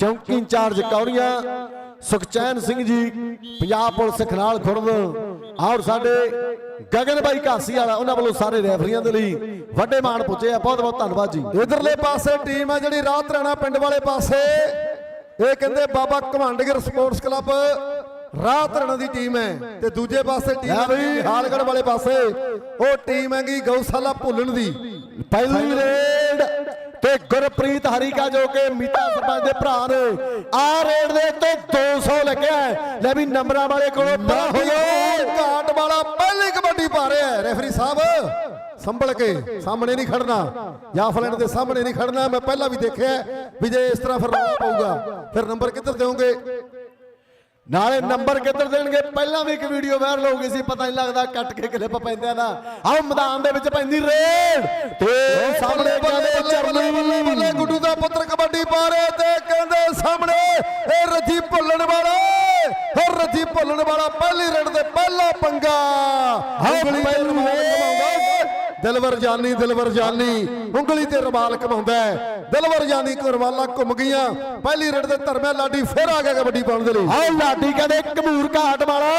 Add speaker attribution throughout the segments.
Speaker 1: ਚੌਂਕੀ ਇੰਚਾਰਜ ਕੌਰੀਆਂ, ਸੁਖਚੈਨ ਸਿੰਘ ਜੀ, ਪੰਜਾਬ ਪੁਲਿਸ ਖਨਾਲ ਖੁਰਦ ਔਰ ਸਾਡੇ ਗਗਨ ਬਾਈ ਘਾਸੀ ਵਾਲਾ, ਉਹਨਾਂ ਵੱਲੋਂ ਸਾਰੇ ਰੈਫਰੀਆਂ ਦੇ ਲਈ ਵੱਡੇ ਮਾਣ ਪੁੱਜੇ ਆ, ਬਹੁਤ ਬਹੁਤ ਧੰਨਵਾਦ ਜੀ।
Speaker 2: ਇਧਰਲੇ ਪਾਸੇ ਟੀਮ ਆ ਜਿਹੜੀ ਰਾਤ ਰਾਣਾ ਪਿੰਡ ਵਾਲੇ ਪਾਸੇ, ਇਹ ਕਹਿੰਦੇ ਬਾਬਾ ਘਮੰਡਗਰ ਸਪੋਰਟਸ ਕਲੱਬ ਰਾਤ ਰਾਣਾ ਦੀ ਟੀਮ ਹੈ ਤੇ ਦੂਜੇ ਪਾਸੇ ਟੀਮ
Speaker 1: ਬਈ।
Speaker 2: ਹੈ ਹਾਲਗੜ ਵਾਲੇ ਪਾਸੇ। ਉਹ ਟੀਮ ਹੈਗੀ ਗਊਸ਼ਾਲਾ ਭੁੱਲਣ ਦੀ।
Speaker 1: ਪਹਿਲੀ ਰੇਡ ਤੇ ਗੁਰਪ੍ਰੀਤ ਹਰੀਕਾ ਜੋ ਕਿ ਮੀਤਾ ਸਰਪੰਚ ਦੇ ਭਰਾ ਨੇ ਆ ਰੇਡ ਦੇ ਉੱਤੇ 200 ਲੱਗਿਆ। ਲੈ ਵੀ ਨੰਬਰਾਂ ਵਾਲੇ ਕੋਲੋਂ ਪਰਾਂ ਹੋ
Speaker 2: ਘਾਟ ਵਾਲਾ ਪਹਿਲੀ ਕਬੱਡੀ ਪਾ ਰਿਹਾ ਹੈ। ਰੈਫਰੀ ਸਾਹਿਬ ਸੰਭਲ ਕੇ ਸਾਹਮਣੇ ਨਹੀਂ ਖੜਨਾ। ਜਾਫਲੈਂਡ ਦੇ ਸਾਹਮਣੇ ਨਹੀਂ ਖੜਨਾ। ਮੈਂ ਪਹਿਲਾਂ ਵੀ ਦੇਖਿਆ ਵੀ ਜੇ ਇਸ ਤਰ੍ਹਾਂ ਫਿਰ ਰੌਲਾ ਪਊਗਾ ਫਿਰ ਨੰਬਰ ਕਿੱਧਰ ਦੇਵੋਗੇ?
Speaker 1: ਨਾਲੇ ਨੰਬਰ ਕਿੱਧਰ ਦੇਣਗੇ? ਪਹਿਲਾਂ ਵੀ ਇੱਕ ਵੀਡੀਓ ਵਾਇਰਲ ਹੋ ਗਈ ਸੀ ਪਤਾ ਨਹੀਂ ਲੱਗਦਾ ਕੱਟ ਕੇ ਕਲਿੱਪ ਪੈਂਦਿਆਂ ਦਾ। ਆਹ ਮੈਦਾਨ ਦੇ ਵਿੱਚ ਪੈਂਦੀ ਰੇਡ ਤੇ ਸਾਹਮਣੇ ਕਹਿੰਦੇ
Speaker 2: ਬੱਲੇ
Speaker 1: ਚਰਨੀ
Speaker 2: ਬੱਲੇ ਗੁੱਡੂ ਦਾ ਪੁੱਤਰ ਕਬੱਡੀ ਪਾ ਰਿਹਾ ਤੇ ਕਹਿੰਦੇ ਸਾਹਮਣੇ ਇਹ ਰੱਜੀ ਭੁੱਲਣ ਵਾਲਾ। ਹਰ ਰੱਜੀ ਭੁੱਲਣ ਵਾਲਾ ਪਹਿਲੀ ਰਣ ਦੇ ਪਹਿਲਾ ਪੰਗਾ। ਉਂਗਲੀ ਤੇ ਰੁਮਾਲ ਘਮਾਉਂਦਾ ਦਿਲਵਰ ਜਾਨੀ ਦਿਲਵਰ ਜਾਨੀ। ਉਂਗਲੀ ਤੇ ਰੁਮਾਲ ਘਮਾਉਂਦਾ ਹੈ। ਦਿਲਵਰ ਜਾਨੀ ਕੋ ਰੁਮਾਲਾਂ ਘੁੰਮ ਗਈਆਂ। ਪਹਿਲੀ ਰਣ ਦੇ ਧਰਮਿਆ ਲਾਡੀ ਫਿਰ ਆ ਗਿਆ ਕਬੱਡੀ ਪਾਉਣ ਦੇ ਲਈ।
Speaker 1: ਆਹ ਲਾਡੀ ਕਹਿੰਦੇ ਕਮੂਰ ਘਾਟ ਵਾਲਾ।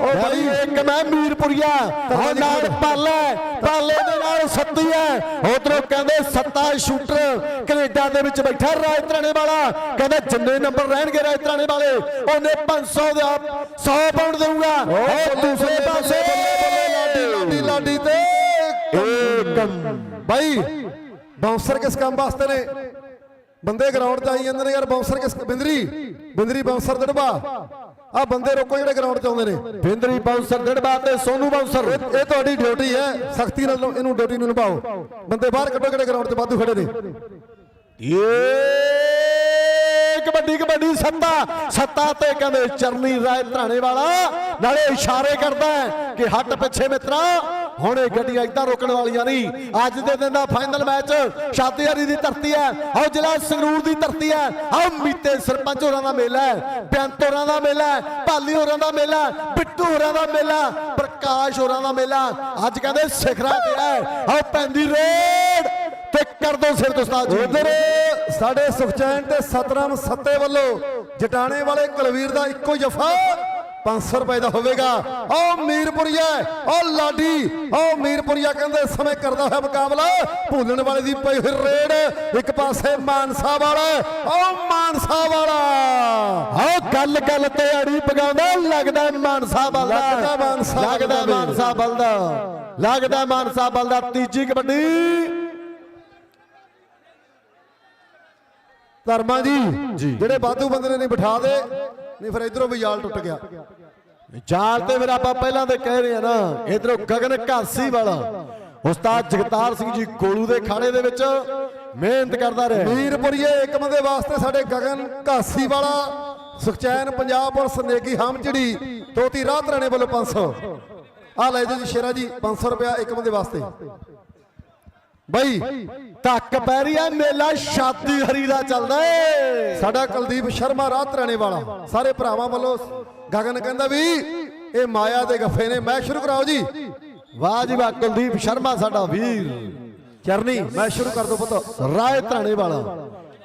Speaker 1: ਉਹ ਬਈ ਇੱਕ ਮੈਂ ਮੀਰਪੁਰੀਆ। ਆਹ ਨਾਲ ਪਾਲਾ ਪਾਲੇ ਦੇ ਨਾਲ ਸੱਤੀ ਹੈ। ਉਧਰੋਂ ਕਹਿੰਦੇ ਸੱਤਾ ਸ਼ੂਟਰ ਕੈਨੇਡਾ ਦੇ ਵਿੱਚ ਬੈਠਾ ਰਾਜਤਰਾਣੇ ਵਾਲਾ। ਕਹਿੰਦਾ ਜਿੰਨੇ ਨੰਬਰ ਰਹਿਣਗੇ ਰਾਜਤਰਾਣੇ ਵਾਲੇ ਉਹਨੇ 500 ਦਾ 100 ਪਾਉਂਡ ਦੇਊਗਾ। ਉਹ ਦੂਸਰੇ ਪਾਸੇ।
Speaker 2: ਲਾਡੀ ਲਾਡੀ ਲਾਡੀ ਤੇ। ਬਾਈ ਬਾਉਂਸਰ ਕਿਸ ਕੰਮ ਵਾਸਤੇ ਨੇ? ਬੰਦੇ ਗਰਾਊਂਡ 'ਚ ਆਈ ਜਾਂਦੇ ਨੇ ਯਾਰ ਬਾਉਂਸਰ ਕਿਸ ਬਿੰਦਰੀ ਬਿੰਦਰੀ ਬਾਉਂਸਰ ਦੜਬਾ। ਆ ਬੰਦੇ ਰੋਕੋ ਜਿਹੜੇ ਗਰਾਊਂਡ 'ਚ ਆਉਂਦੇ ਨੇ।
Speaker 1: ਬਿੰਦਰੀ ਬਾਉਂਸਰ ਡੜਬਾ ਤੇ ਸੋਨੂ ਬਾਉਂਸਰ
Speaker 2: ਇਹ ਇਹ ਤੁਹਾਡੀ ਡਿਊਟੀ ਹੈ। ਸਖਤੀ ਨਾਲ ਇਹਨੂੰ ਡਿਊਟੀ ਨੂੰ ਨਿਭਾਓ। ਬੰਦੇ ਬਾਹਰ ਕੱਢੋ ਜਿਹੜੇ ਗਰਾਊਂਡ 'ਚ ਵਾਧੂ ਖੜੇ ਨੇ।
Speaker 1: ਏ ਕਬੱਡੀ ਕਬੱਡੀ ਸੱਤਾ। ਸੱਤਾ ਤੇ ਕਹਿੰਦੇ ਚਰਨੀ ਰਾਏ ਧਰਾਣੇ ਵਾਲਾ। ਨਾਲੇ ਇਸ਼ਾਰੇ ਕਰਦਾ ਕਿ ਹੱਟ ਪਿੱਛੇ ਮਿੱਤਰਾ। ਹੁਣ ਇਹ ਗੱਡੀਆਂ ਇਦਾਂ ਰੋਕਣ ਵਾਲੀਆਂ ਨਹੀਂ। ਅੱਜ ਦੇ ਦਿਨ ਦਾ ਫਾਈਨਲ ਮੈਚ ਸ਼ਾਦੀਹਾਰੀ ਦੀ ਧਰਤੀ ਹੈ ਆਹ ਜ਼ਿਲ੍ਹਾ ਸੰਗਰੂਰ ਦੀ ਧਰਤੀ ਹੈ। ਆਹ ਮੀਤੇ ਸਰਪੰਚ ਹੋਰਾਂ ਦਾ ਮੇਲਾ ਹੈ, ਬੇਅੰਤ ਹੋਰਾਂ ਦਾ ਮੇਲਾ ਹੈ ਭਾਲੀ ਹੋਰਾਂ ਦਾ ਮੇਲਾ ਬਿੱਟੂ ਹੋਰਾਂ ਦਾ ਮੇਲਾ ਪ੍ਰਕਾਸ਼ ਹੋਰਾਂ ਦਾ ਮੇਲਾ ਅੱਜ ਕਹਿੰਦੇ ਸਿਖਰਾਂ ਤੇ ਹੈ। ਆਹ ਪੈਂਦੀ ਰੋਡ ਤੇ ਕਰ ਦੋ ਸਿਰ ਤੋਂ ਜੀ।
Speaker 2: ਉਧਰ ਸਾਡੇ ਸੁਖਚੈਨ ਤੇ ਸਤਨਾਮ ਸੱਤੇ ਵੱਲੋਂ ਜਟਾਣੇ ਵਾਲੇ ਕੁਲਵੀਰ ਦਾ ਇੱਕੋ ਜਫਾ। 500 ਰੁਪਏ ਦਾ ਹੋਵੇਗਾ। ਓ ਮੀਰਪੁਰੀਆ ਓ ਲਾਡੀ ਓ ਮੀਰਪੁਰੀਆ ਕਹਿੰਦੇ ਸਮੇਂ ਕਰਦਾ ਹੋਇਆ ਮੁਕਾਬਲਾ। ਭੂਲਣ ਵਾਲੇ ਦੀ ਪਈ ਹੋਈ ਰੇਡ ਇੱਕ ਪਾਸੇ ਮਾਨਸਾ ਵਾਲਾ ਓ ਮਾਨਸਾ ਵਾਲਾ।
Speaker 1: ਆਹ ਗੱਲ ਗੱਲ ਤੇ ਅੜੀ ਪਗਾਉਂਦਾ ਲੱਗਦਾ ਮਾਨਸਾ ਬਲਦਾ।
Speaker 2: ਲੱਗਦਾ ਮਾਨ ਸਾਹਿਬ
Speaker 1: ਲੱਗਦਾ। ਮਾਨਸਾ ਬਲਦਾ। ਲੱਗਦਾ ਮਾਨਸਾ ਬਲਦਾ ਤੀਜੀ ਕਬੱਡੀ।
Speaker 2: ਧਰਮਾ ਜੀ ਜਿਹੜੇ ਬਾਦੂ ਬੰਦੇ ਨੇ ਨਹੀਂ ਬਿਠਾ ਦੇ। ਨਹੀਂ ਫਿਰ ਇਧਰੋਂ ਵੀ ਜਾਲ ਟੁੱਟ ਗਿਆ।
Speaker 1: ਜਾਲ ਤੇ ਫਿਰ ਆਪਾਂ ਪਹਿਲਾਂ ਤੇ ਕਹਿ ਰਹੇ ਆ ਨਾ ਇਧਰੋਂ ਗਗਨ ਘਾਸੀ ਵਾਲਾ ਉਸਤਾਦ ਜਗਤਾਰ ਸਿੰਘ ਜੀ ਕੋਲੂ ਦੇ ਖਾੜੇ ਦੇ ਵਿੱਚ ਮਿਹਨਤ ਕਰਦਾ ਰਿਹਾ।
Speaker 2: ਮੀਰਪੁਰੀਏ ਏਕਮ ਦੇ ਵਾਸਤੇ ਸਾਡੇ ਗਗਨ ਘਾਸੀ ਵਾਲਾ ਸੁਖਚੈਨ ਪੰਜਾਬ ਪੁਲਿਸ ਨੇਗੀ ਹਮਚੜੀ ਤੋਤੀ ਰਾਤ ਰਾਣੇ ਵੱਲੋਂ 500 ਆ ਲੈ ਜੀ ਸ਼ੇਰਾ ਜੀ 500 ਰੁਪਿਆ ਏਕਮ ਦੇ ਵਾਸਤੇ। ਬਈ,
Speaker 1: ਧੱਕ ਪੈ ਰਹੀ ਹੈ ਮੇਲਾ ਸ਼ਾਦੀ ਹਰੀ ਦਾ ਚੱਲਦਾ ਏ।
Speaker 2: ਸਾਡਾ ਕੁਲਦੀਪ ਸ਼ਰਮਾ ਰਾਤ ਰਾਣੇ ਵਾਲਾ। ਸਾਰੇ ਭਰਾਵਾਂ ਵੱਲੋਂ ਗਗਨ ਕਹਿੰਦਾ ਵੀ, ਇਹ ਮਾਇਆ ਦੇ ਗੱਫੇ ਨੇ। ਮੈਂ ਸ਼ੁਰੂ ਕਰਾਓ ਜੀ।
Speaker 1: ਵਾਹ ਜੀ ਵਾਹ, ਕੁਲਦੀਪ ਸ਼ਰਮਾ ਸਾਡਾ ਵੀਰ।
Speaker 2: ਚਰਨੀ, ਮੈਂ ਸ਼ੁਰੂ ਕਰ ਦੋ ਪੁੱਤ।
Speaker 1: ਰਾਏ ਧਰਾਣੇ ਵਾਲਾ।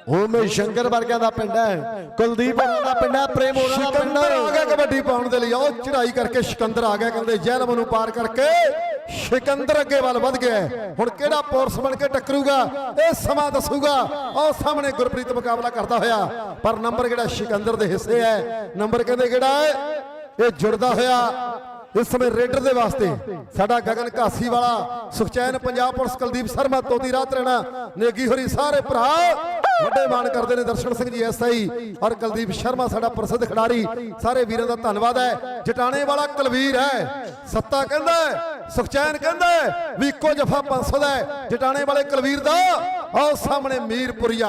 Speaker 1: ਓਮੇ ਸ਼ੰਕਰ ਵਰਗਿਆਂ ਦਾ ਪਿੰਡ ਹੈ। ਕੁਲਦੀਪ ਹੋਰਾਂ ਦਾ ਪਿੰਡ ਹੈ, ਪ੍ਰੇਮ ਹੋਰਾਂ ਦਾ ਪਿੰਡ
Speaker 2: ਸਿਕੰਦਰ ਆ ਗਿਆ ਕਬੱਡੀ ਪਾਉਣ ਦੇ ਲਈ। ਆਓ ਚੜਾਈ ਕਰਕੇ ਸਿਕੰਦਰ ਆ ਗਿਆ, ਕਹਿੰਦੇ ਜਹਿਲਮ ਨੂੰ ਪਾਰ ਕਰਕੇ। ਸਿਕੰਦਰ ਅੱਗੇ ਵੱਲ ਵੱਧ ਗਿਆ ਹੁਣ ਕਿਹੜਾ ਪੋਰਸ ਬਣ ਕੇ ਟੱਕਰੂਗਾ? ਇਹ ਸਮਾਂ ਦੱਸੂਗਾ। ਉਹ ਸਾਹਮਣੇ ਗੁਰਪ੍ਰੀਤ ਮੁਕਾਬਲਾ ਕਰਦਾ ਹੋਇਆ। ਪਰ ਨੰਬਰ ਕਿਹੜਾ? ਸਿਕੰਦਰ ਦੇ ਹਿੱਸੇ ਹੈ। ਨੰਬਰ ਕਹਿੰਦੇ ਕਿਹੜਾ ਹੈ? ਇਹ ਜੁੜਦਾ ਹੋਇਆ ਇਸ ਸਮੇਂ ਰੇਡਰ ਦੇ ਵਾਸਤੇ। ਸਾਡਾ ਗਗਨ ਘਾਸੀ ਵਾਲਾ ਸੁਖਚੈਨ ਪੰਜਾਬ ਪੁਲਿਸ ਕੁਲਦੀਪ ਸ਼ਰਮਾ ਤੋਤੀ ਰਾਤ ਰਹਿਣਾ। ਨੇਗੀ ਹੋਰੀ ਸਾਰੇ ਭਰਾ ਵੱਡੇ ਮਾਣ ਕਰਦੇ ਨੇ ਦਰਸ਼ਨ ਸਿੰਘ ਜੀ ਐਸਆਈ ਔਰ ਕੁਲਦੀਪ ਸ਼ਰਮਾ ਸਾਡਾ ਪ੍ਰਸਿੱਧ ਖਿਡਾਰੀ। ਸਾਰੇ ਵੀਰਾਂ ਦਾ ਧੰਨਵਾਦ ਹੈ। ਜਟਾਣੇ ਵਾਲਾ ਕੁਲਵੀਰ ਹੈ। ਸੱਤਾ ਕਹਿੰਦਾ ਸੁਖਚੈਨ ਕਹਿੰਦਾ ਵੀ ਇੱਕੋ ਜਫਾ 500 ਦਾ ਜਟਾਣੇ ਵਾਲੇ ਕੁਲਵੀਰ ਦਾ। ਆਓ ਸਾਹਮਣੇ ਮੀਰਪੁਰੀਆ।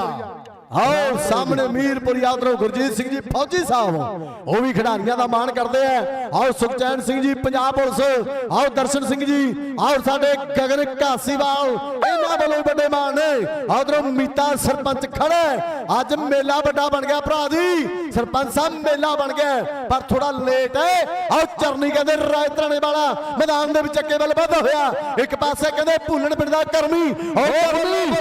Speaker 1: ਆਓ ਸਾਹਮਣੇ ਮੀਰਪੁਰੀ ਆਦਰੋਂ ਗੁਰਜੀਤ ਸਿੰਘ ਜੀ ਫੌਜੀ ਸਾਹਿਬ। ਉਹ ਵੀ ਖਿਡਾਰੀਆਂ ਦਾ ਮਾਣ ਕਰਦੇ ਆ। ਆਓ ਸੁਖਚੈਨ ਸਿੰਘ ਜੀ, ਪੰਜਾਬ ਪੁਲਿਸ। ਆਓ ਦਰਸ਼ਨ ਸਿੰਘ ਜੀ, ਆਓ ਸਾਡੇ ਗਗਨ ਘਾਸੀਵਾਲ। ਇਹਨਾਂ ਵੱਲੋਂ ਵੀ ਵੱਡੇ ਮਾਣ ਨੇ। ਆਦਰੋਂ ਮੀਤਾ ਸਰਪੰਚ ਖੜਾ ਅੱਜ ਮੇਲਾ ਵੱਡਾ ਬਣ ਗਿਆ ਭਰਾ ਜੀ। ਸਰਪੰਚ ਸਾਹਿਬ ਮੇਲਾ ਬਣ ਗਿਆ। ਪਰ ਥੋੜਾ ਲੇਟ ਹੈ। ਆਓ ਚਰਨੀ ਕਹਿੰਦੇ ਰਾਇਤਰਾਣੇ ਵਾਲਾ ਮੈਦਾਨ ਦੇ ਵਿੱਚ ਅੱਗੇ ਵੱਲ ਵਧਦਾ ਹੋਇਆ। ਇੱਕ ਪਾਸੇ ਕਹਿੰਦੇ ਭੁੱਲਣ ਪਿੰਡ ਦਾ ਕਰਮੀ। ਕਬੱਡੀ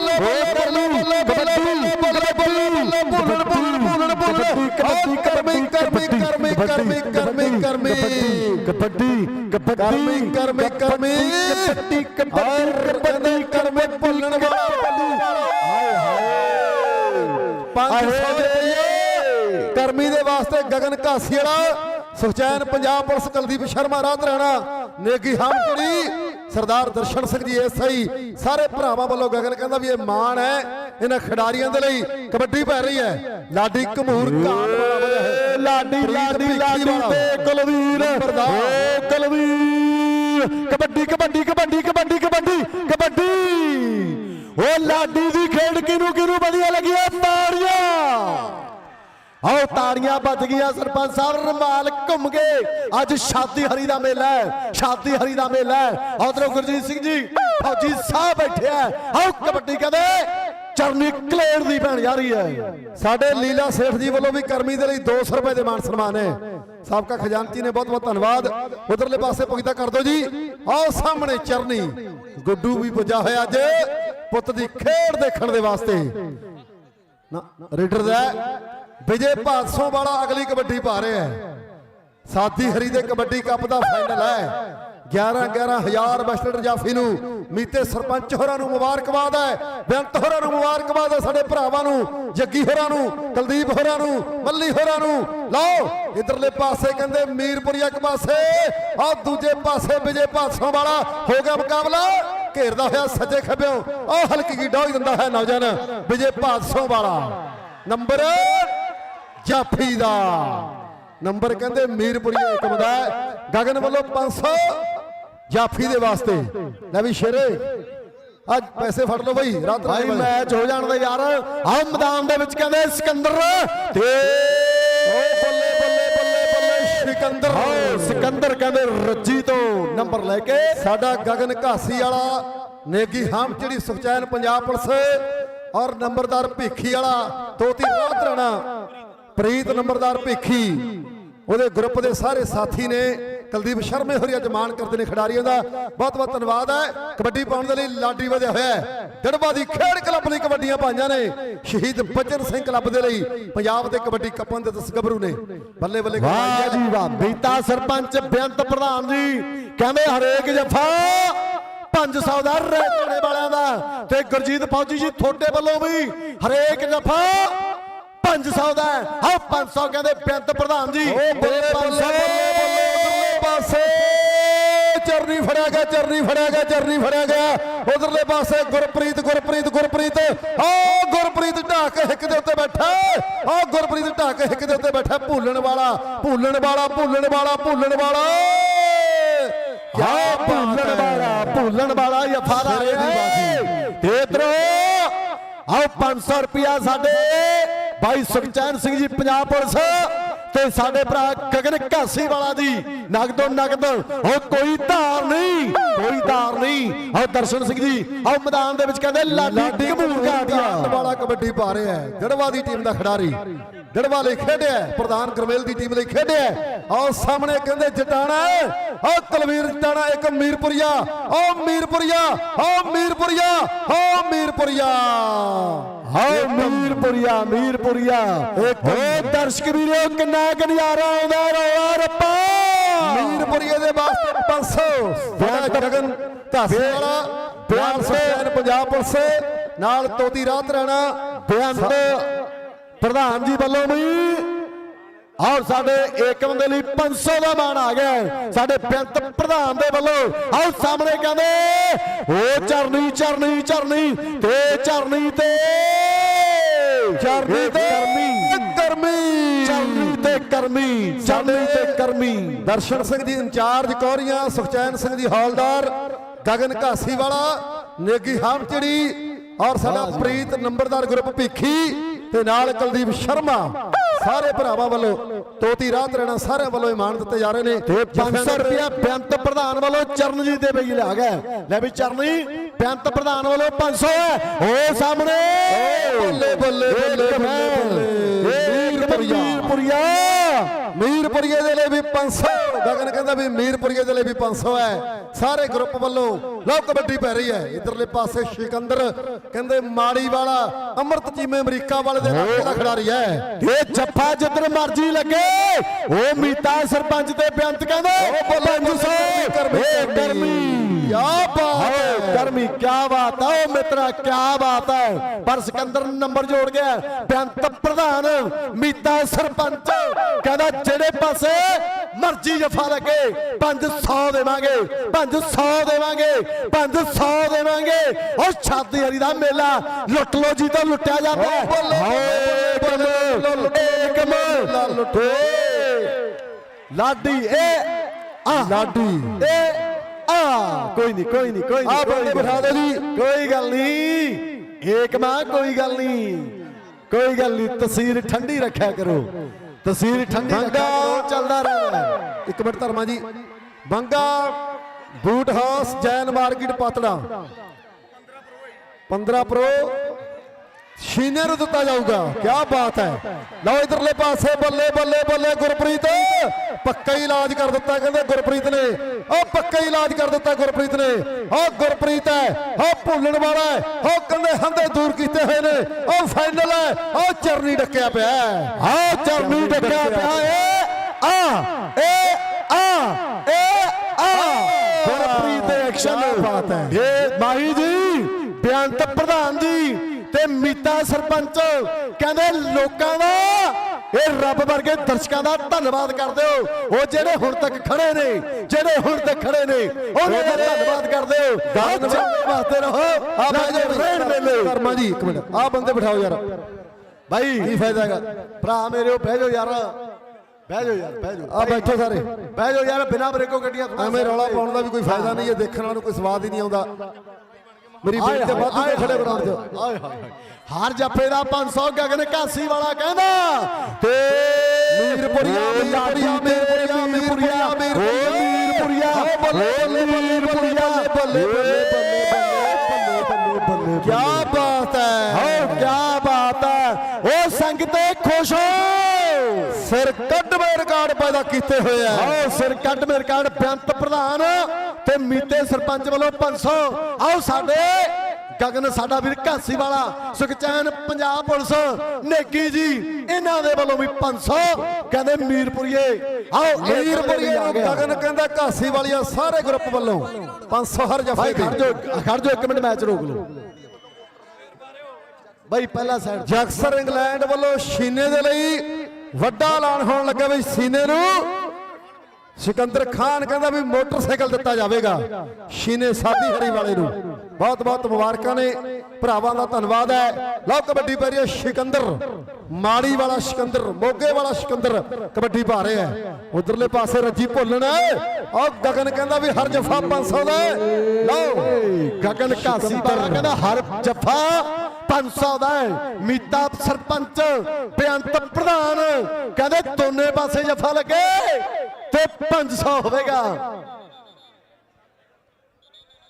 Speaker 1: ਕਬੱਡੀ
Speaker 2: ਕਰਮੀ ਕਰਮੀ ਕਰਮੀ
Speaker 1: ਕਬੱਡੀ ਕਬੱਡੀ
Speaker 2: ਕਰਮੀ ਕਰਮੀ। ਕਰਮੀ
Speaker 1: ਕਬੱਡੀ ਕਬੱਡੀ
Speaker 2: ਕਬੱਡੀ ਕਰਮੀ ਭੁੱਲਣ ਵਾਲਾ 500 ਰੁਪਏ ਕਰਮੀ ਦੇ ਵਾਸਤੇ ਗਗਨ ਘਾਸੀ ਵਾਲਾ ਸੁਖਚੈਨ ਪੰਜਾਬ ਪੁਲਿਸ ਕੁਲਦੀਪ ਸ਼ਰਮਾ ਰਾਤ ਰਾਣਾ ਨੇਗੀ ਹਮਕੜੀ ਸਰਦਾਰ ਦਰਸ਼ਨ ਸਿੰਘ ਜੀ ਐਸਆਈ ਸਾਰੇ ਭਰਾਵਾਂ ਵੱਲੋਂ ਗਗਨ ਕਹਿੰਦਾ ਵੀ ਇਹ ਮਾਣ ਹੈ ਇਹਨਾਂ ਖਿਡਾਰੀਆਂ ਦੇ ਲਈ ਕਬੱਡੀ ਪੈ ਰਹੀ ਹੈ। ਲਾਡੀ ਘਮੂਰ ਕਾਂਡ ਵਾਲਾ ਵਜਾ ਹੈ।
Speaker 1: ਲਾਡੀ ਲਾਡੀ
Speaker 2: ਭਿੱਖੀ
Speaker 1: ਲਾਡੀ
Speaker 2: ਵਾਲਾ।
Speaker 1: ਤੇ ਕੁਲਵੀਰ।
Speaker 2: ਨੰਬਰਦਾਰ।
Speaker 1: ਓ ਕੁਲਵੀਰ। ਕਬੱਡੀ ਕਬੱਡੀ ਕਬੱਡੀ ਕਬੱਡੀ ਕਬੱਡੀ ਕਬੱਡੀ। ਓ ਲਾਡੀ। ਦੀ ਖੇਡ ਕਿਨੂੰ ਕਿਨੂੰ ਵਧੀਆ ਲੱਗੀ ਤਾੜੀਆਂ। ਆਓ, ਤਾੜੀਆਂ ਵੱਜ ਗਈਆਂ ਸਰਪੰਚ ਸਾਹਿਬ, ਰਮਾਲ ਘੁੰਮ ਗਏ ਅੱਜ ਸ਼ਾਦੀ ਹਰੀ ਦਾ ਮੇਲਾ ਹੈ, ਸ਼ਾਦੀ ਹਰੀ ਦਾ ਮੇਲਾ ਹੈ। ਉਧਰੋਂ ਗੁਰਜੀਤ ਸਿੰਘ ਜੀ, ਫੌਜੀ ਸਾਹਿਬ ਬੈਠੇ ਆਓ, ਕਬੱਡੀ ਕਦੇ ਚਰਨੀ ਕਲੇਰ ਦੀ ਭੈਣ ਜਾ ਰਹੀ ਹੈ।
Speaker 2: ਸਾਡੇ ਲੀਲਾ ਸੇਠ ਜੀ ਵੱਲੋਂ ਵੀ ਕਰਮੀ ਦੇ ਲਈ 200 ਰੁਪਏ ਦੇ ਮਾਨ ਸਨਮਾਨ ਹੈ ਸਾਬਕਾ ਖਜ਼ਾਨਚੀ ਨੇ ਬਹੁਤ ਬਹੁਤ ਧੰਨਵਾਦ। ਉਧਰਲੇ ਪਾਸੇ ਪੁੱਜਦਾ ਕਰ ਦਿਓ ਜੀ। ਆਓ, ਸਾਹਮਣੇ ਚਰਨੀ। ਗੁੱਡੂ ਵੀ ਪੁੱਜਾ ਹੋਇਆ ਅੱਜ। ਪੁੱਤ ਦੀ ਖੇਡ ਦੇਖਣ ਦੇ ਵਾਸਤੇ। ਨਾ, ਰੇਡਰ ਦਾ ਵਿਜੇ ਭਾਦਸੋਂ ਵਾਲਾ ਅਗਲੀ ਕਬੱਡੀ ਪਾ ਰਿਹਾ ਹੈ। ਸਾਦੀ ਹਰੀ ਦੇ ਕਬੱਡੀ ਕੱਪ ਦਾ ਫਾਈਨਲ ਹੈ। 11 11000 ਬਸਟਰ ਜਾਫੀ ਨੂੰ ਮੀਤੇ ਸਰਪੰਚ ਹੋਰਾਂ ਨੂੰ ਮੁਬਾਰਕਬਾਦ ਹੈ। ਬੇਅੰਤ ਹੋਰਾਂ ਨੂੰ ਮੁਬਾਰਕਬਾਦ ਹੈ ਸਾਡੇ ਭਰਾਵਾਂ ਨੂੰ, ਜੱਗੀ ਹੋਰਾਂ ਨੂੰ, ਕੁਲਦੀਪ ਹੋਰਾਂ ਨੂੰ, ਮੱਲੀ ਹੋਰਾਂ ਨੂੰ। ਲਓ, ਇਧਰਲੇ ਪਾਸੇ ਕਹਿੰਦੇ ਮੀਰਪੁਰੀਆ ਇੱਕ ਪਾਸੇ ਆ ਦੂਜੇ ਪਾਸੇ ਵਿਜੇ ਭਾਦਸੋਂ ਵਾਲਾ ਹੋ ਗਿਆ ਮੁਕਾਬਲਾ। ਘੇਰਦਾ ਹੋਇਆ ਸੱਜੇ ਖੱਬਿਓਂ। ਉਹ ਹਲਕੀ ਕੀ ਡੋਈ ਦਿੰਦਾ ਹੈ ਨੌਜਵਾਨ ਵਿਜੇ ਭਾਦਸੋਂ ਵਾਲਾ। ਨੰਬਰ ਜਾਫੀ ਦਾ। ਨੰਬਰ ਕਹਿੰਦੇ ਮੀਰਪੁਰੀਆ ਏਕਮ ਦਾ। ਗਗਨ ਵੱਲੋਂ 500 ਜਾਫੀ ਦੇ ਵਾਸਤੇ। ਲੈ ਵੀ ਸ਼ੇਰੇ ਅੱਜ ਪੈਸੇ ਫੜ ਲਓ ਬਈ ਰਾਤ
Speaker 1: ਭਾਈ ਮੈਚ ਹੋ ਜਾਣ ਦੇ ਯਾਰ। ਆਹ ਮੈਦਾਨ ਦੇ ਵਿੱਚ ਕਹਿੰਦੇ ਸਿਕੰਦਰ ਤੇ
Speaker 2: ਓ ਬੱਲੇ ਬੱਲੇ ਬੱਲੇ ਬੱਲੇ ਸਿਕੰਦਰ।
Speaker 1: ਸਿਕੰਦਰ ਕਹਿੰਦੇ ਰੱਜੀ ਤੋਂ ਨੰਬਰ ਲੈ ਕੇ
Speaker 2: ਸਾਡਾ ਗਗਨ ਘਾਸੀ ਵਾਲਾ, ਨੇਗੀ ਹਮ ਜਿਹੜੀ ਸੁਖਚੈਨ ਪੰਜਾਬ ਪੁਲਿਸ ਔਰ ਨੰਬਰਦਾਰ ਭੀਖੀ ਵਾਲਾ, ਤੋਤੀ ਰਾਤ ਪ੍ਰੀਤ ਨੰਬਰਦਾਰ ਭੀਖੀ, ਉਹਦੇ ਗਰੁੱਪ ਦੇ ਸਾਰੇ ਸਾਥੀ ਨੇ। ਕੁਲਦੀਪ ਸ਼ਰਮੇ ਹੋਰੀ ਅੱਜ ਮਾਣ ਕਰਦੇ ਨੇ ਖਿਡਾਰੀਆਂ ਦਾ। ਬਹੁਤ ਬਹੁਤ ਧੰਨਵਾਦ ਹੈ। ਕਬੱਡੀ ਪਾਉਣ ਦੇ ਲਈ ਲਾਡੀ ਵਧਿਆ ਹੋਇਆ ਹੈ। ਡੜਬਾ ਦੀ ਖੇਡ ਕਲੱਬ ਲਈ ਕਬੱਡੀਆਂ ਪਾਈਆਂ ਨੇ। ਸ਼ਹੀਦ ਬਚਨ ਸਿੰਘ ਕਲੱਬ ਦੇ ਲਈ ਪੰਜਾਬ ਦੇ ਕਬੱਡੀ ਕੱਪਾਂ ਦੇ ਦਸ ਗੱਭਰੂ ਨੇ। ਬੱਲੇ ਬੱਲੇ
Speaker 1: ਵਾਹ ਜੀ ਵਾਹ। ਬੀਤਾ ਸਰਪੰਚ ਬੇਅੰਤ ਪ੍ਰਧਾਨ ਜੀ ਕਹਿੰਦੇ ਹਰੇਕ ਜਫਾ 500 ਦਾ ਰੇਤਣੇ ਵਾਲਿਆਂ ਦਾ। ਤੇ ਗੁਰਜੀਤ ਫੌਜੀ ਜੀ ਤੁਹਾਡੇ ਵੱਲੋਂ ਵੀ ਹਰੇਕ ਜਫਾ 500 ਦਾ। ਆਹ 500 ਕਹਿੰਦੇ ਬੇਅੰਤ ਪ੍ਰਧਾਨ ਜੀ।
Speaker 2: ਓ ਬੱਲੇ
Speaker 1: ਤੇ
Speaker 2: ਬੱਲੇ
Speaker 1: 500
Speaker 2: ਬੱਲੇ। ਬੱਲੇ ਉਧਰਲੇ ਪਾਸੇ ਚਰਨੀ ਫੜਿਆ ਗਿਆ ਚਰਨੀ ਫੜਿਆ ਗਿਆ ਚਰਨੀ ਫੜਿਆ ਗਿਆ। ਉਧਰਲੇ ਪਾਸੇ ਗੁਰਪ੍ਰੀਤ ਗੁਰਪ੍ਰੀਤ ਗੁਰਪ੍ਰੀਤ। ਓ ਗੁਰਪ੍ਰੀਤ ਢਾਹ ਕੇ ਹਿੱਕ ਦੇ ਉੱਤੇ ਬੈਠਾ ਓ ਗੁਰਪ੍ਰੀਤ ਢਾਹ ਕੇ ਹਿੱਕ ਦੇ ਉੱਤੇ ਬੈਠਾ ਭੂਲਣ ਵਾਲਾ ਭੂਲਣ ਵਾਲਾ ਭੂਲਣ ਵਾਲਾ ਭੂਲਣ ਵਾਲਾ।
Speaker 1: ਹਾਂ ਭੁੱਲਣ ਵਾਲਾ ਭੁੱਲਣ ਵਾਲਾ
Speaker 2: ਸਿਰੇ ਦੀ ਬਾਜੀ।
Speaker 1: ਤੇ ਇਧਰੋਂ ਆਓ 500 ਰੁਪਿਆ ਸਾਡੇ। ਭਾਈ ਸੁਖਚੈਨ ਸਿੰਘ ਜੀ ਪੰਜਾਬ ਪੁਲਿਸ। ਤੇ ਸਾਡੇ ਭਰਾ ਗਗਨ ਘਾਸੀ ਵਾਲਾ ਜੀ ਨਗਦੋ ਨਗਦ। ਉਹ ਕੋਈ ਧਾਰ ਨਹੀਂ ਕੋਈ ਧਾਰ ਨਹੀਂ। ਆਓ ਦਰਸ਼ਨ ਸਿੰਘ ਜੀ ਆਓ ਮੈਦਾਨ ਦੇ ਵਿੱਚ ਕਹਿੰਦੇ ਲਾਡੀ ਘਮੂਰ
Speaker 2: ਕਾਟਿਆ
Speaker 1: ਕਾਟਿਆ
Speaker 2: ਵਾਲਾ ਕਬੱਡੀ ਪਾ ਰਿਹਾ ਹੈ। ਗੜਵਾ ਦੀ ਟੀਮ ਦਾ ਖਿਡਾਰੀ। ਗੜਵਾ ਲਈ ਖੇਡਿਆ ਪ੍ਰਧਾਨ ਗਰਮੇਲ ਦੀ ਟੀਮ ਲਈ ਖੇਡਿਆ ਹੈ। ਆਓ ਸਾਹਮਣੇ ਕਹਿੰਦੇ ਜਟਾਣਾ ਆਓ ਕੁਲਵੀਰ ਜਟਾਣਾ ਇੱਕ ਮੀਰਪੁਰੀਆ। ਆਓ ਮੀਰਪੁਰੀਆ ਆਓ ਮੀਰਪੁਰੀਆ ਆਓ ਮੀਰਪੁਰੀਆ।
Speaker 1: ਹਾਏ ਮੀਰਪੁਰੀਆ ਮੀਰਪੁਰੀਆ। ਓ ਦਰਸ਼ਕ ਵੀਰੋ ਕਿੰਨਾ ਕੁ ਨਜ਼ਾਰਾ ਆਉਂਦਾ ਰੋਆ ਰੱਪਾ।
Speaker 2: ਮੀਰਪੁਰੀਏ ਦੇ ਵਾਸਤੇ 500 ਸਾਡਾ ਗਗਨ ਧਾਸੇ ਵਾਲਾ ਬਿਆਨ ਸੁਖੈਨ ਪੰਜਾਬ ਪੁਲਿਸ ਨਾਲ ਤੋਤੀ ਰਾਤ ਰਾਣਾ।
Speaker 1: ਬੇਅੰਤ ਪ੍ਰਧਾਨ ਜੀ ਵੱਲੋਂ ਵੀ ਔਰ ਸਾਡੇ ਏਕਮ ਦੇ ਲਈ 500 ਦਾ ਮਾਣ ਆ ਗਿਆ। ਸਾਡੇ ਬੇਅੰਤ ਪ੍ਰਧਾਨ ਦੇ ਵੱਲੋਂ ਆਓ ਸਾਹਮਣੇ ਕਹਿੰਦੇ ਓ ਚਰਨੀ ਚਰਨੀ ਚਰਨੀ ਤੇ ਚਰਨੀ ਤੇ।
Speaker 2: ਚਰਨੀ ਤੇ
Speaker 1: ਕਰਮੀ।
Speaker 2: ਕਰਮੀ।
Speaker 1: ਚਰਨੀ ਤੇ ਕਰਮੀ। ਚਰਨੀ ਤੇ ਕਰਮੀ।
Speaker 2: ਦਰਸ਼ਨ ਸਿੰਘ ਦੀ ਇੰਚਾਰਜ ਕੌਰੀਆਂ ਸੁਖਚੈਨ ਸਿੰਘ ਦੀ ਹੌਲਦਾਰ ਗਗਨ ਘਾਸੀ ਵਾਲਾ ਨੇਗੀ ਹਾਮਚੜੀ ਔਰ ਸਾਡਾ ਪ੍ਰੀਤ ਨੰਬਰਦਾਰ ਗਰੁੱਪ ਭੀਖੀ ਤੇ ਨਾਲ ਕੁਲਦੀਪ ਸ਼ਰਮਾ। ਸਾਰੇ ਭਰਾਵਾਂ ਵੱਲੋਂ ਤੋਤੀ ਰਾਤ ਰਹਿਣਾ ਸਾਰਿਆਂ ਵੱਲੋਂ ਇਮਾਨ ਦਿੱਤੇ ਜਾ ਰਹੇ ਨੇ।
Speaker 1: ਤੇ 500 ਰੁਪਿਆ ਬੇਅੰਤ ਪ੍ਰਧਾਨ ਵੱਲੋਂ ਚਰਨਜੀਤ ਦੇ ਬਈ ਲਿਆ ਗਿਆ। ਲੈ ਵੀ ਚਰਨੀ ਬੇਅੰਤ ਪ੍ਰਧਾਨ ਵੱਲੋਂ 500 ਹੈ। ਓ ਸਾਹਮਣੇ।
Speaker 2: ਬੱਲੇ ਬੱਲੇ ਬੱਲੇ ਬੱਲੇ
Speaker 1: ਮੈਂ,
Speaker 2: ਮੀਰਪੁਰੀਏ ਦੇ ਲਈ ਵੀ 500 ਗਗਨ ਕਹਿੰਦਾ ਵੀ ਮੀਰਪੁਰੀਏ ਦੇ ਲਈ ਵੀ 500 ਹੈ। ਸਾਰੇ ਗਰੁੱਪ ਵੱਲੋਂ ਲਓ ਕਬੱਡੀ ਪੈ ਰਹੀ ਹੈ। ਇਧਰਲੇ ਪਾਸੇ ਸਿਕੰਦਰ ਕਹਿੰਦੇ ਮਾੜੀ ਵਾਲਾ ਅਮਰਤ ਚੀਮੇ ਅਮਰੀਕਾ ਵਾਲੇ ਦੇ ਨਾਲ ਦਾ ਖਿਡਾਰੀ ਹੈ।
Speaker 1: ਇਹ ਜੱਫਾ ਜਿੱਧਰ ਮਰਜ਼ੀ ਲੱਗੇ। ਉਹ ਮੀਤਾ ਸਰਪੰਚ ਤੇ ਬੇਅੰਤ ਕਹਿੰਦੇ 500 ਇਹ ਗਰਮੀ।
Speaker 2: ਬਾਤ ਹੈ।
Speaker 1: ਗਰਮੀ ਕੀ ਬਾਤ ਹੈ। ਓ ਮਿੱਤਰਾ ਕੀ ਬਾਤ ਹੈ। ਪਰ ਸਿਕੰਦਰ ਨੰਬਰ ਜੋੜ ਗਿਆ। ਬੇਅੰਤ ਪ੍ਰਧਾਨ ਮੀਤਾ ਸਰਪੰਚ ਕਹਿੰਦਾ ਜਿਹੜੇ ਪਾਸੇ ਮਰਜ਼ੀ ਜਫਾ ਲੱਗੇ 500 ਦੇਵਾਂਗੇ 500 ਦੇਵਾਂਗੇ 500 ਦੇਵਾਂਗੇ। ਉਹ ਛਾਤੀ ਹਰੀ ਦਾ ਮੇਲਾ ਲੁੱਟ ਲੋ ਜੀ ਤਾਂ ਲੁੱਟਿਆ ਜਾਂਦਾ ਹਾਏ ਬੱਲੇ ਮ ਲਾਡੀ ਇਹ ਆ
Speaker 2: ਲਾਡੀ।
Speaker 1: ਇਹ ਆ ਕੋਈ ਨਹੀਂ ਕੋਈ ਨਹੀਂ ਕੋਈ ਨਹੀਂ
Speaker 2: ਆ ਬੰਦੇ ਬਿਠਾ ਦਿਓ ਜੀ।
Speaker 1: ਕੋਈ ਗੱਲ ਨਹੀਂ। ਏਕ ਮਾਂ ਕੋਈ ਗੱਲ ਨਹੀਂ। ਕੋਈ ਗੱਲ ਨਹੀਂ। ਤਸਵੀਰ ਠੰਡੀ ਰੱਖਿਆ ਕਰੋ। ਤਸਵੀਰ ਠੰਡੀ ਰੱਖਿਆ ਕਰੋ। ਚੱਲਦਾ ਰਹਿਣਾ।
Speaker 2: ਇੱਕ minute Dharma ji. Banga boot house Jain market Patran. 15 ਪ੍ਰੋ। ਸ਼ੀਨੇ ਨੂੰ ਦਿੱਤਾ ਜਾਊਗਾ। ਕੀ ਬਾਤ ਹੈ। ਲਓ ਇਧਰਲੇ ਪਾਸੇ ਬੱਲੇ ਬੱਲੇ ਬੱਲੇ ਗੁਰਪ੍ਰੀਤ। ਪੱਕਾ ਹੀ ਇਲਾਜ ਕਰ ਦਿੱਤਾ ਕਹਿੰਦੇ ਗੁਰਪ੍ਰੀਤ ਨੇ। ਉਹ ਪੱਕਾ ਹੀ ਇਲਾਜ ਕਰ ਦਿੱਤਾ ਗੁਰਪ੍ਰੀਤ ਨੇ। ਉਹ ਗੁਰਪ੍ਰੀਤ ਹੈ ਉਹ ਭੁੱਲਣ ਵਾਲਾ ਹੈ ਉਹ ਕੰਦੇ ਹੰਦੇ ਦੂਰ ਕੀਤੇ ਹੋਏ ਨੇ। ਉਹ ਫਾਈਨਲ ਹੈ ਉਹ ਚਰਨੀ ਡੱਕਿਆ ਪਿਆ ਹੈ।
Speaker 1: ਆ ਚਰਨੀ ਡੱਕਿਆ ਪਿਆ ਏ ਆ ਏ ਆ ਏ ਆ। ਗੁਰਪ੍ਰੀਤ ਦੇ ਐਕਸ਼ਨ
Speaker 2: ਬਾਤ ਹੈ।
Speaker 1: ਇਹ ਮਾਹੀ ਜੀ ਬੇਅੰਤ ਪ੍ਰਧਾਨ ਜੀ। ਤੇ ਮੀਤਾ ਸਰਪੰਚ ਕਹਿੰਦੇ ਲੋਕਾਂ ਦਾ ਇਹ ਰੱਬ ਵਰਗੇ ਦਰਸ਼ਕਾਂ ਦਾ ਧੰਨਵਾਦ ਕਰਦੇ ਹੋ। ਉਹ ਜਿਹੜੇ ਹੁਣ ਤੱਕ ਖੜੇ ਨੇ ਜਿਹੜੇ ਹੁਣ ਤੱਕ ਖੜੇ ਨੇ ਉਹਨਾਂ ਦਾ ਧੰਨਵਾਦ ਕਰਦੇ ਹੋ। ਗਾਣ ਵਾਸਤੇ ਰਹੋ।
Speaker 2: ਆ
Speaker 1: ਜੋ ਰਹਿਣ ਮੇਲੇ
Speaker 2: ਧਰਮਾ ਜੀ ਇੱਕ ਮਿੰਟ। ਆ ਬੰਦੇ ਬਿਠਾਓ ਯਾਰ।
Speaker 1: ਭਾਈ
Speaker 2: ਕੀ ਫਾਇਦਾ ਹੈਗਾ?
Speaker 1: ਭਰਾ ਮੇਰੇ ਉਹ ਬਹਿ ਜਾਓ ਯਾਰ। ਬਹਿ ਜਾਓ ਯਾਰ ਬਹਿ ਜਾਓ।
Speaker 2: ਆ ਬੈਠੋ ਸਾਰੇ।
Speaker 1: ਬਹਿ ਜਾਓ ਯਾਰ ਬਿਨਾਂ ਬ੍ਰੇਕੋ ਗੱਡੀਆਂ
Speaker 2: ਐਵੇਂ ਰੌਲਾ ਪਾਉਣ ਦਾ ਵੀ ਕੋਈ ਫਾਇਦਾ ਨਹੀਂ ਹੈ। ਦੇਖਣ ਵਾਲਾ ਨੂੰ ਕੋਈ ਸਵਾਦ ਹੀ ਨਹੀਂ ਆਉਂਦਾ। ਮੇਰੀ
Speaker 1: ਆਏ
Speaker 2: ਬੀਟ ਤੇ ਵਾਧੂ ਦੇ ਖੜੇ
Speaker 1: ਹਾਏ
Speaker 2: ਬਣਾਉਣ ਦਿਓ
Speaker 1: ਹਾਏ। ਹਾਰ ਜੱਫੇ ਦਾ 500 ਗਗਨ ਕਾਸੀ ਵਾਲਾ ਕਹਿੰਦਾ ਤੇ
Speaker 2: ਮੀਰਪੁਰੀਆ, ਮੀਰਪੁਰੀਆ, ਮੀਰਪੁਰੀਆ, ਮੀਰਪੁਰੀਆ,
Speaker 1: ਮੀਰਪੁਰੀਆ
Speaker 2: ਬੱਲੇ, ਬੱਲੇ, ਬੱਲੇ, ਬੱਲੇ, ਬੱਲੇ, ਬੱਲੇ, ਬੱਲੇ,
Speaker 1: ਬੱਲੇ ਬੱਲੇ
Speaker 2: ਕੀ ਬਾਤ ਹੈ
Speaker 1: ਹੋ ਕੀ ਬਾਤ ਹੈ ਉਹ ਸੰਗਤੇ ਖੁਸ਼ ਹੋ
Speaker 2: ਸਿਰ ਕੱਢਵੇਂ ਰਿਕਾਰਡ ਪੈਦਾ ਕੀਤੇ ਹੋਏ ਆ
Speaker 1: ਆਓ ਸਿਰ ਮੇਰੇ ਕਾਰਡ ਬੇਅੰਤ ਪ੍ਰਧਾਨ ਤੇ ਮੀਤੇ ਸਰਪੰਚ ਵੱਲੋਂ 500 ਆਓ ਸਾਡੇ ਗਗਨ ਸਾਡਾ ਵੀਰ ਘਾਸੀ ਵਾਲਾ ਸੁਖਚੈਨ ਪੰਜਾਬ ਪੁਲਿਸ ਨੇਗੀ ਜੀ ਇਹਨਾਂ ਦੇ ਵੱਲੋਂ ਵੀ 500 ਕਹਿੰਦੇ ਮੀਰਪੁਰੀਏ ਆਓ
Speaker 2: ਮੀਰਪੁਰੀਏ ਨੂੰ ਗਗਨ ਕਹਿੰਦਾ ਘਾਸੀ ਵਾਲੀਆ ਸਾਰੇ ਗਰੁੱਪ ਵੱਲੋਂ 500 ਹਰ ਜਫੇ
Speaker 1: ਖੜ ਜਾਓ ਖੜ ਜਾਓ ਇੱਕ ਮਿੰਟ ਮੈਚ ਰੋਕ ਲਓ। ਭਾਈ ਪਹਿਲਾ ਸਾਈਡ
Speaker 2: ਜੈਕਸਰ ਇੰਗਲੈਂਡ ਵੱਲੋਂ ਸ਼ੀਨੇ ਦੇ ਲਈ ਵੱਡਾ ਐਲਾਨ ਹੋਣ ਲੱਗਾ ਵੀ ਸੀਨੇ ਨੂੰ। ਸਿਕੰਦਰ ਖਾਨ ਕਹਿੰਦਾ ਵੀ ਮੋਟਰਸਾਈਕਲ ਦਿੱਤਾ ਜਾਵੇਗਾ। ਸ਼ੀਨੇ ਸਾਦੀ ਹਰੀ ਵਾਲੇ ਨੂੰ। ਬਹੁਤ ਬਹੁਤ ਮੁਬਾਰਕਾਂ ਨੇ। ਭਰਾਵਾਂ ਦਾ ਧੰਨਵਾਦ ਹੈ। ਲਓ ਕਬੱਡੀ ਪੈ ਰਹੀ ਹੈ ਸਿਕੰਦਰ। ਮਾੜੀ ਵਾਲਾ ਸਿਕੰਦਰ, ਮੋਗੇ ਵਾਲਾ ਸਿਕੰਦਰ। ਕਬੱਡੀ ਪਾ ਰਿਹਾ ਹੈ। ਉਧਰਲੇ ਪਾਸੇ ਰੱਜੀ ਭੁੱਲਣ। ਔਰ ਗਗਨ ਕਹਿੰਦਾ ਵੀ ਹਰ ਜਫਾ 500 ਦਾ ਲਓ,
Speaker 1: ਗਗਨ ਕਾਸੀ ਵਾਲਾ ਕਹਿੰਦਾ ਹਰ ਜੱਫਾ 500 ਦਾ ਮੀਤਾ ਸਰਪੰਚ, ਬੇਅੰਤ ਪ੍ਰਧਾਨ। ਕਹਿੰਦੇ ਦੋਨੇ ਪਾਸੇ ਜਫ਼ਾ ਲੱਗੇ। ਤੇ 500 ਹੋਵੇਗਾ।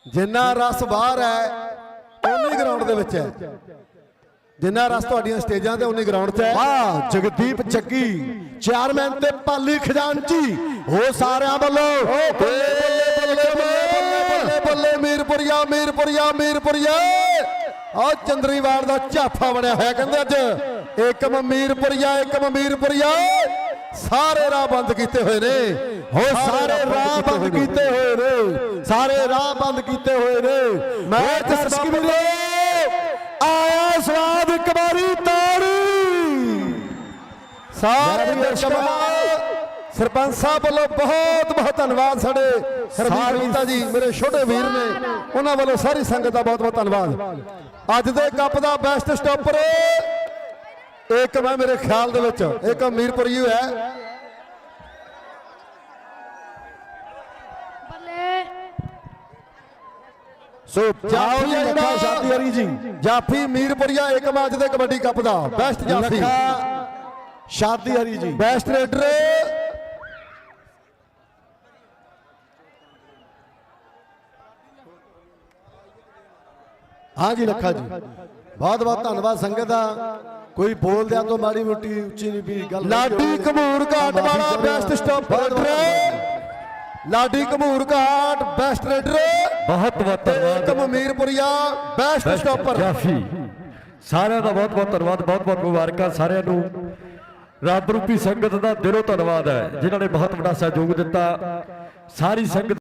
Speaker 2: ਜਿੰਨਾ ਰਸ ਬਾਹਰ ਹੈ ਉਨੀ ਗਰਾਊਂਡ ਦੇ ਵਿੱਚ ਹੈ। ਜਿੰਨਾ ਰਸ ਤੁਹਾਡੀਆਂ ਸਟੇਜਾਂ ਤੇ ਉਨੀ ਗਰਾਊਂਡ 'ਚ ਹੈ।
Speaker 1: ਵਾਹ, ਜਗਦੀਪ ਜੱਗੀ ਚੇਅਰਮੈਨ ਤੇ ਪਾਲੀ ਖਜ਼ਾਨਚੀ ਉਹ ਸਾਰਿਆਂ ਵੱਲੋਂ।
Speaker 2: ਬੱਲੇ ਬੱਲੇ ਬੱਲੇ ਬੱਲੇ ਮੀਰਪੁਰੀਆ ਮੀਰਪੁਰੀਆ ਮੀਰਪੁਰੀਆ। ਆ ਚੰਦਰੀਵਾਲ ਦਾ ਝਾਫਾ ਬਣਿਆ ਹੋਇਆ ਕਹਿੰਦੇ ਅੱਜ। ਏਕਮ ਮੀਰਪੁਰੀਆ ਏਕਮ ਮੀਰਪੁਰੀਆ। ਸਾਰੇ ਰਾਹ ਬੰਦ ਕੀਤੇ ਹੋਏ ਨੇ।
Speaker 1: ਹੋ ਸਾਰੇ ਰਾਹ ਬੰਦ ਕੀਤੇ ਹੋਏ ਨੇ। ਸਾਰੇ ਰਾਹ ਬੰਦ ਕੀਤੇ ਹੋਏ ਨੇ। ਮੈਂ ਦਰਸ਼ਕ ਵੀਰੋ ਆਇਆ ਸਵਾਦ ਇੱਕ ਵਾਰੀ ਤਾੜੀ।
Speaker 2: ਸਾਰੇ ਦਰਸ਼ਕਾਂ ਸਰਪੰਚ ਸਾਹਿਬ ਵੱਲੋਂ ਬਹੁਤ ਬਹੁਤ ਧੰਨਵਾਦ ਸਾਡੇ ਹਰਮੀਤਾ ਜੀ ਮੇਰੇ ਛੋਟੇ ਵੀਰ ਨੇ। ਉਹਨਾਂ ਵੱਲੋਂ ਸਾਰੀ ਸੰਗਤ ਦਾ ਬਹੁਤ ਬਹੁਤ ਧੰਨਵਾਦ। ਅੱਜ ਦੇ ਕੱਪ ਦਾ ਬੈਸਟ ਸਟਾਪਰ ਇੱਕ ਮੈਂ ਮੇਰੇ ਖਿਆਲ ਦੇ ਵਿੱਚ ਇੱਕ ਮੀਰਪੁਰੀ ਹੈ।
Speaker 3: ਬੱਲੇ।
Speaker 1: ਸੋ ਜਾਓ ਜੀ
Speaker 2: ਜਾਫੀ
Speaker 1: ਲੱਖਾ ਸ਼ਾਦੀ ਹਰੀ ਜੀ।
Speaker 2: ਜਾਫੀ ਮੀਰਪੁਰੀਆ ਇੱਕ ਮੈਚ ਦੇ ਕਬੱਡੀ ਕੱਪ ਦਾ। ਬੈਸਟ ਜਾਫੀ।
Speaker 1: ਲੱਖਾ ਸ਼ਾਦੀ ਹਰੀ ਜੀ।
Speaker 2: Best raider.
Speaker 1: ਹਾਂ ਜੀ ਲੱਖਾ ਜੀ। ਬਹੁਤ ਬਹੁਤ ਧੰਨਵਾਦ ਸੰਗਤ ਦਾ। ਕੋਈ ਬੋਲਦਿਆਂ ਤੋਂ ਮਾੜੀ ਮੋਟੀ ਉੱਚੀ ਨਹੀਂ ਵੀ ਗੱਲ
Speaker 2: ਲਾਡੀ ਕਮੂਰ ਘਾਟ ਵਾਲਾ best stopper Ladi Kamoor Ghat best raider
Speaker 3: ਬਹੁਤ ਬਹੁਤ ਧੰਨਵਾਦ।
Speaker 2: ਏਕਮ ਮੀਰਪੁਰੀਆ ਬੈਸਟ ਸਟਾਪਰ
Speaker 3: ਜਾਫੀ। ਸਾਰਿਆਂ ਦਾ ਬਹੁਤ ਬਹੁਤ ਧੰਨਵਾਦ ਬਹੁਤ ਬਹੁਤ ਮੁਬਾਰਕਾਂ ਸਾਰਿਆਂ ਨੂੰ। ਰੱਬ ਰੂਪੀ ਸੰਗਤ ਦਾ ਦਿਲੋਂ ਧੰਨਵਾਦ ਹੈ ਜਿਨ੍ਹਾਂ ਨੇ ਬਹੁਤ ਵੱਡਾ ਸਹਿਯੋਗ ਦਿੱਤਾ। ਸਾਰੀ ਸੰਗਤ